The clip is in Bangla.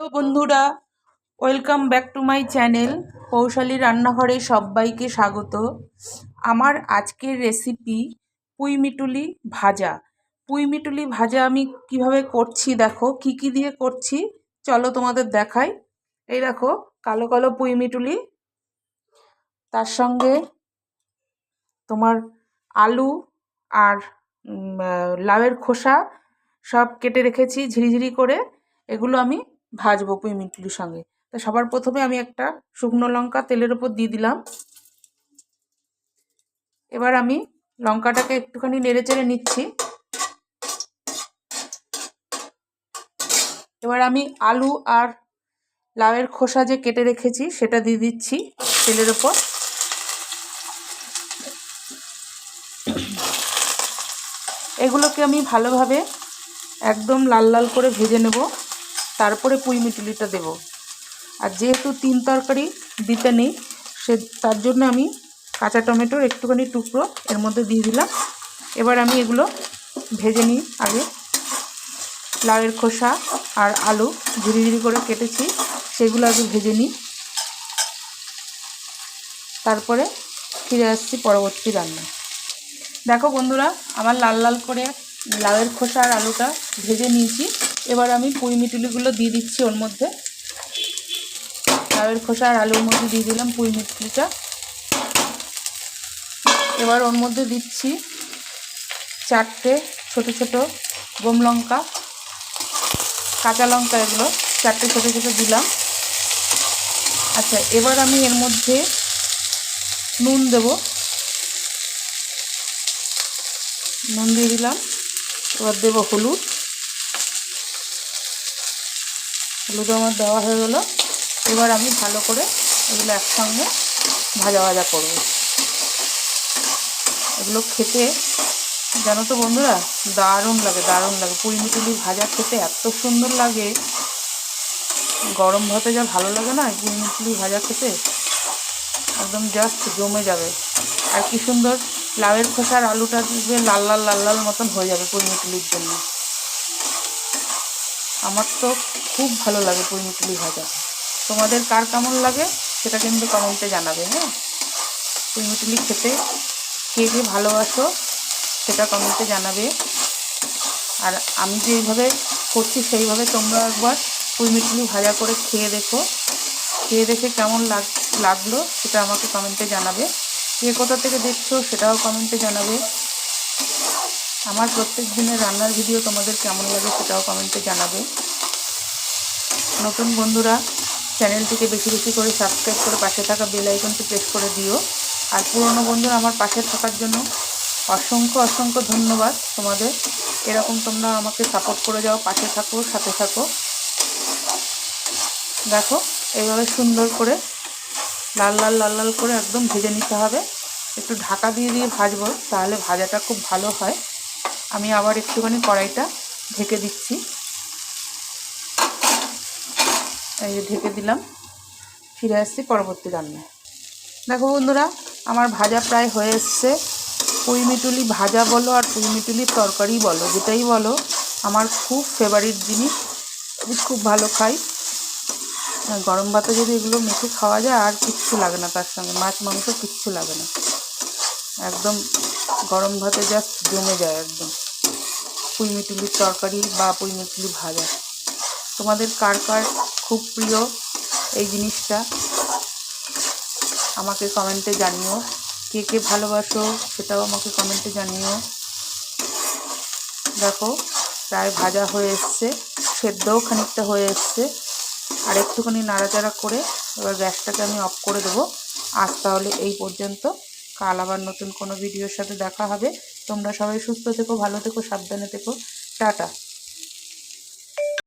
তো বন্ধুরা welcome back to my channel Kaushali রান্নাঘরে সবাইকে স্বাগত। আমার আজকের রেসিপি পুঁই মিটুলি ভাজা। পুঁই মিটুলি ভাজা আমি কীভাবে করছি দেখো, কি কি দিয়ে করছি, চলো তোমাদের দেখাই। এই দেখো, কালো কালো পুঁই মিটুলি, তার সঙ্গে তোমার আলু আর লাউয়ের খোসা সব কেটে রেখেছি ঝিরিঝিরি করে। এগুলো আমি ভাজবো পুঁই মিটুলির সঙ্গে। তা সবার প্রথমে আমি একটা শুকনো লঙ্কা তেলের ওপর দিয়ে দিলাম। এবার আমি লঙ্কাটাকে একটুখানি নেড়ে চেড়ে নিচ্ছি। এবার আমি আলু আর লাউয়ের খোসা যে কেটে রেখেছি, সেটা দিয়ে দিচ্ছি তেলের ওপর এগুলোকে আমি ভালোভাবে একদম লাল লাল করে ভেজে নেব। তারপরে পুঁই মিটুলিটা দেব। আর যেহেতু তিন তরকারি দিতে নেই, সে তার জন্য আমি কাঁচা টমেটোর একটুখানি টুকরো এর মধ্যে দিয়ে দিলাম। এবার আমি এগুলো ভেজে নিই আগে। লাউয়ের খোসা আর আলু ঝিরি ঝিরি করে কেটেছি, সেগুলো আগে ভেজে নিই। তারপরে ফিরে আসছি পরবর্তী রান্না দেখো বন্ধুরা, আমার লাল লাল করে লাউয়ের খোসা আর আলুটা ভেজে নিয়েছি। এবার আমি পুঁই মিটুলিগুলো দিয়ে দিচ্ছি ওর মধ্যে। লাউয়ের খোসা আর আলুর মধ্যে দিয়ে দিলাম পুঁই মিটুলিটা। এবার ওর মধ্যে দিচ্ছি চারটে ছোট ছোট গোম লঙ্কা, কাঁচা লঙ্কা এগুলো, চারটে ছোট ছোট দিলাম। আচ্ছা এবার আমি এর মধ্যে নুন দেবো। নুন দিয়ে দিলাম, এবার দেবো হলুদ। হলুদ আমার দেওয়া হয়ে গেলো। এবার আমি ভালো করে এগুলো একসঙ্গে ভাজা ভাজা করব। এগুলো খেতে জানো তো বন্ধুরা, দারুণ লাগে দারুণ লাগে। পুঁই মিটুলি ভাজা খেতে এত সুন্দর লাগে। গরম ভাতে যা ভালো লাগে না পুঁই মিটুলি ভাজা খেতে একদম জাস্ট জমে যাবে। আর কি সুন্দর লাউয়ের খোসার আলুটা লাল লাল লাল লাল মতন হয়ে যাবে পুঁই মিটুলির জন্য। আমার তো খুব ভালো লাগে পুঁই মিটুলি ভাজা। তোমাদের কার কেমন লাগে সেটা কিন্তু কমেন্টে জানাবে হ্যাঁ? পুঁই মিটুলি খেতে কে কে ভালোবাসো সেটা কমেন্টে জানাবে। আর আমি যেইভাবে করছি সেইভাবে তোমরা একবার পুঁই মিটুলি ভাজা করে খেয়ে দেখো। খেয়ে দেখে কেমন লাগ, লাগল সেটা আমাকে কমেন্টে জানাবে। কে কোথা থেকে দেখছ সেটাও কমেন্টে জানাবে। আমার প্রত্যেক দিনের রান্নার ভিডিও তোমাদের কেমন লাগে সেটাও কমেন্টে জানাবে। নতুন বন্ধুরা, চ্যানেলটিকে বেশি বেশি করে সাবস্ক্রাইব করে পাশে থাকা বেল আইকনটি প্রেস করে দিও। আর পুরনো বন্ধুরা আমার পাশে থাকার জন্য অসংখ্য অসংখ্য ধন্যবাদ তোমাদের। এরকম তোমরা আমাকে সাপোর্ট করে যাও, পাশে থাকো, সাথে থাকো। দেখো, এইভাবে সুন্দর করে লাল লাল লাল লাল করে একদম ভেজে নিতে হবে। একটু ঢাকা দিয়ে দিয়ে ভাজবো, তাহলে ভাজাটা খুব ভালো হয়। আমি আবার একটুখানি কড়াইটা ঢেকে দিচ্ছি। এই যে ঢেকে দিলাম, ফিরে আসছি পরবর্তী রান্নায়। দেখো বন্ধুরা, আমার ভাজা প্রায় হয়ে এসছে। পুঁই মিটুলি ভাজা বলো আর পুঁই মিটুলির তরকারি বলো, যেটাই বলো, আমার খুব ফেভারিট জিনিস। আমি খুব ভালো খাই। গরম ভাতে যদি এগুলো মেখে খাওয়া যায়, আর কিচ্ছু লাগে না তার সঙ্গে। মাছ, মাংস কিচ্ছু লাগে না। একদম গরম ভাতে জাস্ট জমে যায় একদম। পুঁই মিটুলির তরকারি বা পুঁই মিটুলি ভাজা। তোমাদের কার কার খুব প্রিয় এই জিনিসটা? আমাকে কমেন্টে জানিও। কে কে ভালোবাসো সেটাও আমাকে কমেন্টে জানিও। দেখো, প্রায় ভাজা হয়ে এসছে, সেদ্ধও খানিকটা হয়ে এসছে। আর একটুখানি নাড়াচাড়া করে এবার গ্যাসটাকে আমি অফ করে দেবো। আজ তাহলে এই পর্যন্ত। কাল আবার নতুন কোনো ভিডিওর সাথে দেখা হবে। তোমরা সবাই সুস্থ থেকো, ভালো থেকো, সাবধানে থেকো। টাটা।